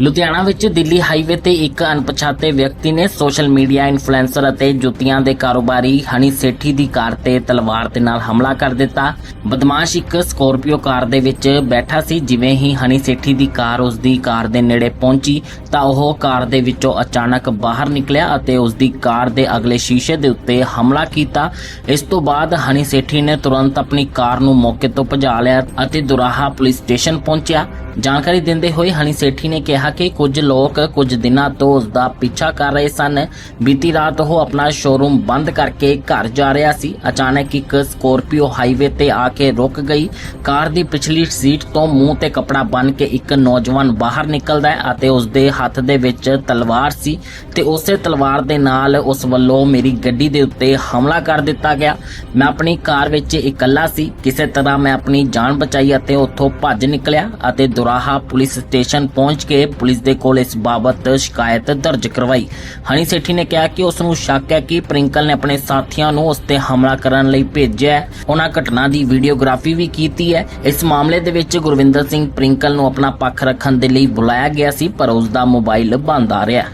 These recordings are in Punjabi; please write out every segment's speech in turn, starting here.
ਲੁਧਿਆਣਾ ਵਿੱਚ ਦਿੱਲੀ ਹਾਈਵੇ ਤੇ ਇੱਕ ਅਣਪਛਾਤੇ ਵਿਅਕਤੀ ਨੇ ਸੋਸ਼ਲ ਮੀਡੀਆ ਇਨਫਲੂਐਂਸਰ ਅਤੇ ਜੁੱਤੀਆਂ ਦੇ ਕਾਰੋਬਾਰੀ ਹਨੀ ਸੇਠੀ ਦੀ ਕਾਰ ਤੇ ਤਲਵਾਰ ਦੇ ਨਾਲ ਹਮਲਾ ਕਰ ਦਿੱਤਾ। ਬਦਮਾਸ਼ ਇੱਕ ਸਕੋਰਪੀਓ ਕਾਰ ਦੇ ਵਿੱਚ ਬੈਠਾ ਸੀ, ਜਿਵੇਂ ਹੀ ਹਨੀ ਸੇਠੀ ਦੀ ਕਾਰ ਉਸ ਦੀ ਕਾਰ ਦੇ ਨੇੜੇ ਪਹੁੰਚੀ, ਤਾਂ ਉਹ ਕਾਰ ਦੇ ਵਿੱਚੋਂ ਅਚਾਨਕ ਬਾਹਰ ਨਿਕਲਿਆ ਅਤੇ ਉਸ ਦੀ ਕਾਰ ਦੇ ਅਗਲੇ ਸ਼ੀਸ਼ੇ ਦੇ ਉੱਤੇ ਹਮਲਾ ਕੀਤਾ। ਇਸ ਤੋਂ ਬਾਅਦ ਹਨੀ ਸੇਠੀ ਨੇ ਤੁਰੰਤ ਆਪਣੀ ਕਾਰ ਨੂੰ ਮੌਕੇ ਤੋਂ ਭਜਾ ਲਿਆ ਅਤੇ ਦੁਰਾਹਾ ਪੁਲਿਸ ਸਟੇਸ਼ਨ ਪਹੁੰਚਿਆ। ਜਾਣਕਾਰੀ ਦਿੰਦੇ ਹੋਏ ਹਨੀ ਸੇਠੀ ਨੇ ਕਿਹਾ ਕਿ ਕੁਝ ਲੋਕ ਕੁਝ ਦਿਨਾਂ ਤੋਂ ਉਸ ਦਾ ਪਿੱਛਾ ਕਰ ਰਹੇ ਸਨ। ਬੀਤੀ ਰਾਤ ਉਹ ਆਪਣਾ ਸ਼ੋਰੂਮ ਬੰਦ ਕਰਕੇ ਘਰ ਜਾ ਰਿਹਾ ਸੀ। ਅਚਾਨਕ ਇੱਕ ਸਕੋਰਪੀਓ ਹਾਈਵੇ ਤੇ ਆ ਕੇ ਰੁਕ ਗਈ। ਕਾਰ ਦੀ ਪਿਛਲੀ ਸੀਟ ਤੋਂ ਮੂੰਹ ਤੇ ਕਪੜਾ ਬੰਨ੍ਹ ਕੇ ਇੱਕ ਨੌਜਵਾਨ ਬਾਹਰ ਨਿਕਲਦਾ ਹੈ ਅਤੇ ਉਸ ਦੇ ਹੱਥ ਦੇ ਵਿੱਚ ਤਲਵਾਰ ਸੀ ਤੇ ਉਸੇ ਤਲਵਾਰ ਦੇ ਨਾਲ ਉਸ ਵੱਲੋਂ ਮੇਰੀ ਗੱਡੀ ਦੇ ਉੱਤੇ ਹਮਲਾ ਕਰ ਦਿੱਤਾ ਗਿਆ। ਮੈਂ ਆਪਣੀ ਕਾਰ ਵਿੱਚ ਇਕੱਲਾ ਸੀ। ਕਿਸੇ ਤਰ੍ਹਾਂ ਮੈਂ ਆਪਣੀ ਜਾਨ ਬਚਾਈ ਅਤੇ ਉੱਥੋਂ ਭੱਜ ਨਿਕਲਿਆ ਅਤੇ ਦੁਰਾਹਾ ਪੁਲਿਸ ਸਟੇਸ਼ਨ ਪਹੁੰਚ ਕੇ ਪੁਲਿਸ ਦੇ ਕੋਲ ਇਸ ਬਾਬਤ ਸ਼ਿਕਾਇਤ ਦਰਜ ਕਰਵਾਈ। ਹਨੀ ਸੇਠੀ ਨੇ ਕਿਹਾ ਕਿ ਉਸ ਨੂੰ ਸ਼ੱਕ ਹੈ ਕਿ ਪ੍ਰਿੰਕਲ ਨੇ ਆਪਣੇ ਸਾਥੀਆਂ ਨੂੰ ਉਸ ਤੇ ਹਮਲਾ ਕਰਨ ਲਈ ਭੇਜਿਆ ਹੈ। ਉਹਨਾਂ ਘਟਨਾ ਦੀ ਵੀਡੀਓਗ੍ਰਾਫੀ ਵੀ ਕੀਤੀ ਹੈ। ਇਸ ਮਾਮਲੇ ਦੇ ਵਿੱਚ ਗੁਰਵਿੰਦਰ ਸਿੰਘ ਪ੍ਰਿੰਕਲ ਨੂੰ ਆਪਣਾ ਪੱਖ ਰੱਖਣ ਦੇ ਲਈ ਬੁਲਾਇਆ ਗਿਆ ਸੀ, ਪਰ ਉਸ ਦਾ ਮੋਬਾਈਲ ਬੰਦ ਆ ਰਿਹਾ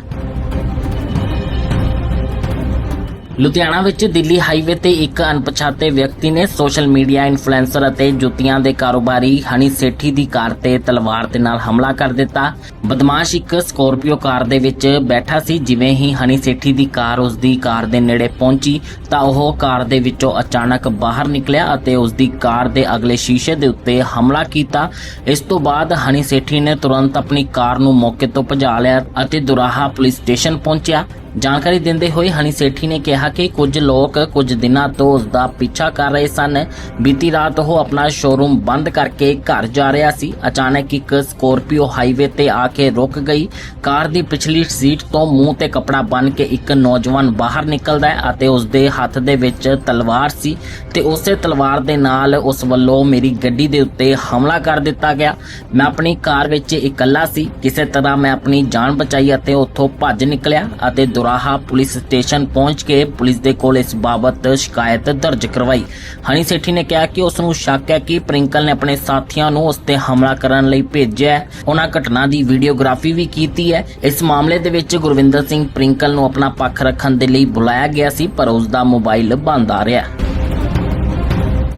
ਲੁਧਿਆਣਾ ਵਿੱਚ ਦਿੱਲੀ ਹਾਈਵੇ ਤੇ ਇੱਕ ਅਣਪਛਾਤੇ ਵਿਅਕਤੀ ਨੇ ਸੋਸ਼ਲ ਮੀਡੀਆ ਇਨਫਲੂਐਂਸਰ ਅਤੇ ਜੁੱਤੀਆਂ ਦੇ ਕਾਰੋਬਾਰੀ ਹਨੀ ਸੇਠੀ ਦੀ ਕਾਰ ਤੇ ਤਲਵਾਰ ਦੇ ਨਾਲ ਹਮਲਾ ਕਰ ਦਿੱਤਾ। ਬਦਮਾਸ਼ ਇੱਕ ਸਕੋਰਪੀਓ ਕਾਰ ਦੇ ਵਿੱਚ ਬੈਠਾ ਸੀ, ਜਿਵੇਂ ਹੀ ਹਨੀ ਸੇਠੀ ਦੀ ਕਾਰ ਉਸ ਦੀ ਕਾਰ ਦੇ ਨੇੜੇ ਪਹੁੰਚੀ, ਤਾਂ ਉਹ ਕਾਰ ਦੇ ਵਿੱਚੋਂ ਅਚਾਨਕ ਬਾਹਰ ਨਿਕਲਿਆ ਅਤੇ ਉਸ ਦੀ ਕਾਰ ਦੇ ਅਗਲੇ ਸ਼ੀਸ਼ੇ ਦੇ ਉੱਤੇ ਹਮਲਾ ਕੀਤਾ। ਇਸ ਤੋਂ ਬਾਅਦ ਹਨੀ ਸੇਠੀ ਨੇ ਤੁਰੰਤ ਆਪਣੀ ਕਾਰ ਨੂੰ ਮੌਕੇ ਤੋਂ ਭਜਾ ਲਿਆ ਅਤੇ ਦੁਰਾਹਾ ਪੁਲਿਸ ਸਟੇਸ਼ਨ ਪਹੁੰਚਿਆ। ਜਾਣਕਾਰੀ ਦਿੰਦੇ ਹੋਏ ਹਨੀ ਸੇਠੀ ਨੇ ਕਿਹਾ ਕਿ ਕੁਝ ਲੋਕ ਕੁਝ ਦਿਨਾਂ ਤੋਂ ਉਸ ਦਾ ਪਿੱਛਾ ਕਰ ਰਹੇ ਸਨ। ਬੀਤੀ ਰਾਤ ਉਹ ਆਪਣਾ ਸ਼ੋਰੂਮ ਬੰਦ ਕਰਕੇ ਘਰ ਜਾ ਰਿਹਾ ਸੀ। ਅਚਾਨਕ ਇੱਕ ਸਕੋਰਪੀਓ ਹਾਈਵੇ ਤੇ ਆ ਕੇ ਰੁਕ ਗਈ। ਕਾਰ ਦੀ ਪਿਛਲੀ ਸੀਟ ਤੋਂ ਮੂੰਹ ਤੇ ਕਪੜਾ ਬੰਨ੍ਹ ਕੇ ਇੱਕ ਨੌਜਵਾਨ ਬਾਹਰ ਨਿਕਲਦਾ ਹੈ ਅਤੇ ਉਸ ਦੇ ਹੱਥ ਦੇ ਵਿੱਚ ਤਲਵਾਰ ਸੀ ਤੇ ਉਸੇ ਤਲਵਾਰ ਦੇ ਨਾਲ ਉਸ ਵੱਲੋਂ ਮੇਰੀ ਗੱਡੀ ਦੇ ਉੱਤੇ ਹਮਲਾ ਕਰ ਦਿੱਤਾ ਗਿਆ। ਮੈਂ ਆਪਣੀ ਕਾਰ ਵਿੱਚ ਇਕੱਲਾ ਸੀ। ਕਿਸੇ ਤਰ੍ਹਾਂ ਮੈਂ ਆਪਣੀ ਜਾਨ ਬਚਾਈ ਅਤੇ ਉੱਥੋਂ ਭੱਜ ਨਿਕਲਿਆ ਅਤੇ ਦੁਰਾਹਾ ਪੁਲਿਸ ਸਟੇਸ਼ਨ ਪਹੁੰਚ ਕੇ ਪੁਲਿਸ ਦੇ ਕੋਲ ਇਸ ਬਾਬਤ ਸ਼ਿਕਾਇਤ ਦਰਜ ਕਰਵਾਈ। ਹਨੀ ਸੇਠੀ ਨੇ ਕਿਹਾ ਕਿ ਉਸ ਨੂੰ ਸ਼ੱਕ ਹੈ ਕਿ ਪ੍ਰਿੰਕਲ ਨੇ ਆਪਣੇ ਸਾਥੀਆਂ ਨੂੰ ਉਸ ਤੇ ਹਮਲਾ ਕਰਨ ਲਈ ਭੇਜਿਆ ਹੈ। ਉਹਨਾਂ ਘਟਨਾ ਦੀ ਵੀਡੀਓਗ੍ਰਾਫੀ ਵੀ ਕੀਤੀ ਹੈ। ਇਸ ਮਾਮਲੇ ਦੇ ਵਿੱਚ ਗੁਰਵਿੰਦਰ ਸਿੰਘ ਪ੍ਰਿੰਕਲ ਨੂੰ ਆਪਣਾ ਪੱਖ ਰੱਖਣ ਦੇ ਲਈ ਬੁਲਾਇਆ ਗਿਆ ਸੀ, ਪਰ ਉਸ ਦਾ ਮੋਬਾਈਲ ਬੰਦ ਆ ਰਿਹਾ